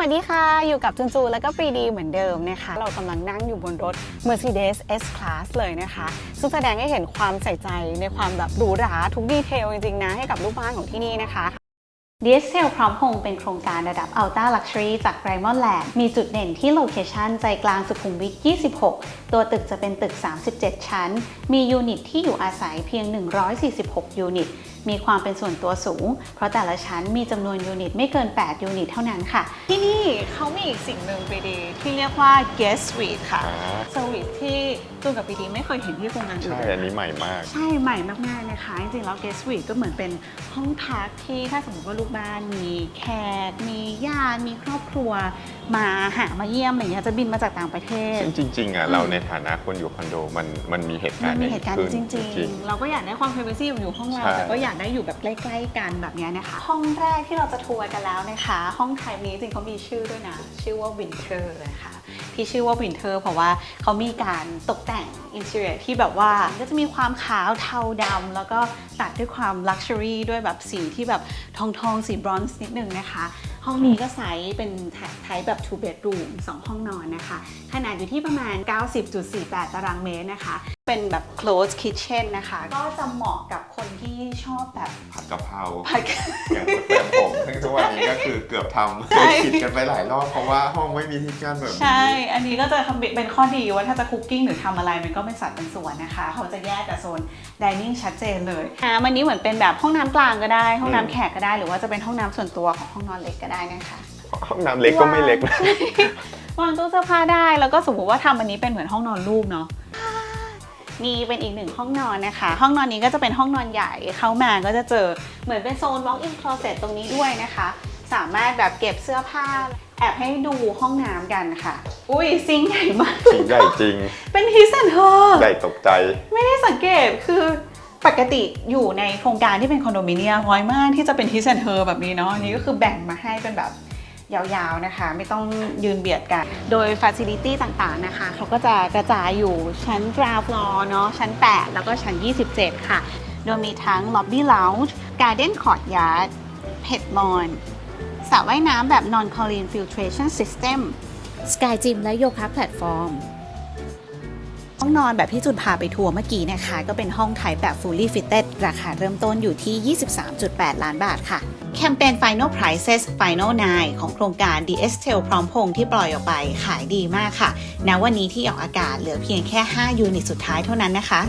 วัสดีค่ะ อยู่กับจุนจูแล้วก็ปรีดีเหมือนเดิมนะคะ เรากำลังนั่งอยู่บนรถ Mercedes S-Class เลยนะคะ ซึ่งแสดงให้เห็นความใส่ใจในความแบบหรูหราทุกดีเทลจริงๆนะ ให้กับลูกบ้านของที่นี่นะคะ d s l พร้อมพงษ์เป็นโครงการระดับ Ultra Luxury จาก Diamond Land มีจุดเด่นที่โลเคชันใจกลางสุขุมวิท 26 ตัวตึกจะเป็นตึก 37 ชั้น มียูนิตที่อยู่อาศัยเพียง 146 ยูนิต มีความเป็นส่วนตัวสูง เพราะแต่ละชั้นมีจำนวนยูนิตไม่เกิน 8 ยูนิตเท่านั้นค่ะ ที่นี่เขามีอีกสิ่งหนึ่งปรีดี ที่เรียกว่า guest suite ค่ะอ่าสวีทที่จูนกับปรีดีไม่เคยเห็นที่โครงการอื่นใช่เลยอันนี้ใหม่มาก ใช่ใหม่มากๆนะคะจริงๆแล้ว guest suite ก็เหมือนเป็นห้องพักที่ถ้าสมมติว่าลูกบ้านมีแขกมีญาติมีครอบครัว มาหามาเยี่ยมอะไรเงี้ยจะบินมาจากต่างประเทศ ซึ่งจริงๆอะเราในฐานะคนอยู่คอนโดมันมันมีเหตุกามัรนณ์มีนี้เหตุการณ์ขึ้นจริง ๆ เราก็อยากได้ความ privacy อยู่ห้องเรา ใช่ แต่ก็อยากได้อยู่แบบใกล้ๆกันแบบเนี้ยนะคะ ห้องแรกที่เราจะทัวร์กันแล้วนะคะ ห้องไทป์นี้จริงเขามีชื่อด้วยนะ ชื่อว่า Winter นะคะ ที่ชื่อว่า Winter เพราะว่าเขามีการตกแต่ง interior ที่แบบว่าก็จะมีความขาวเทาดำแล้วก็ตัดด้วยความ luxury ด้วยแบบสีที่แบบทองทองสีบรอนซ์นิดนึงนะคะ ห้องนี้ก็ไซส์เป็นไทป์แบบ two bedroom 2 ห้องนอนนะคะ ขนาดอยู่ที่ประมาณ 90.48 ตารางเมตรนะคะ เป็นแบบ closed kitchen นะคะ ก็จะเหมาะกับ คนที่ชอบแบบผัดกะเพราผัดอย่างแฟนผมซึ่งทุกวันนี้ก็คือเกือบทำใช่เคยคิดกันไปหลายรอบเพราะว่าห้องไม่มีที่กั้นแบบนี้ ใช่ อันนี้ก็จะทำเป็นข้อดีว่าถ้าจะคุกกิ้งหรือทำอะไรมันก็เป็นสัดเป็นส่วนนะคะ เขาจะแยกกับโซน dining ชัดเจนเลยอ่ามันนี้เหมือนเป็นแบบห้องน้ำกลางก็ได้ ห้องน้ำแขกก็ได้ หรือว่าจะเป็นห้องน้ำส่วนตัวของห้องนอนเล็กก็ได้นะคะ ห้องน้ำเล็กก็ไม่เล็กนะ วางตู้เสื้อผ้าได้ แล้วก็สมมติว่าทำอันนี้เป็นเหมือนห้องนอนลูกเนาะ นี่เป็นอีกหนึ่งห้องนอนนะคะ ห้องนอนนี้ก็จะเป็นห้องนอนใหญ่เข้ามาก็จะเจอเหมือนเป็นโซน walk in closet ตรงนี้ด้วยนะคะ สามารถแบบเก็บเสื้อผ้าแอบให้ดูห้องน้ำกันค่ะ อุ้ยซิงค์ใหญ่มากจริงใหญ่จริง เป็นฮิสแอนเธอใหญ่ตกใจ ไม่ได้สังเกตคือปกติอยู่ในโครงการที่เป็นคอนโดมิเนียมน้อยมากที่จะเป็นฮิสแอนเธอแบบนี้เนาะอันนี้ก็คือแบ่งมาให้เป็นแบบ ยาวๆนะคะ ไม่ต้องยืนเบียดกัน โดยฟ a ซิลิตี้ต่างๆนะคะ เขาก็จะกระจายอยู่ชั้น ground floor เนาะชั้น 8 แล้วก็ชั้น 27 ค่ะ โดยมีทั้ง lobby lounge garden courtyard pet lawn สระว่ายน้ำแบบ non chlorine filtration system Sky Gym และโยคะแพลตฟอร์ม องนอนแบบที่จุนพาไปทัวร์เมื่อกี้นะคะ ก็เป็นห้องไทยแบบ fully fitted ราคาเริ่มต้นอยู่ที่ 23.8 ล้านบาทค่ะ แคมเปญ Final Prices Final 9 ของโครงการ d s t e l พร้อมพงที่ปล่อยออกไปขายดีมากค่ะณวันนี้ที่ออกอากาศเหลือเพียงแค่ 5 ยูนิตสุดท้ายเท่านั้นนะคะ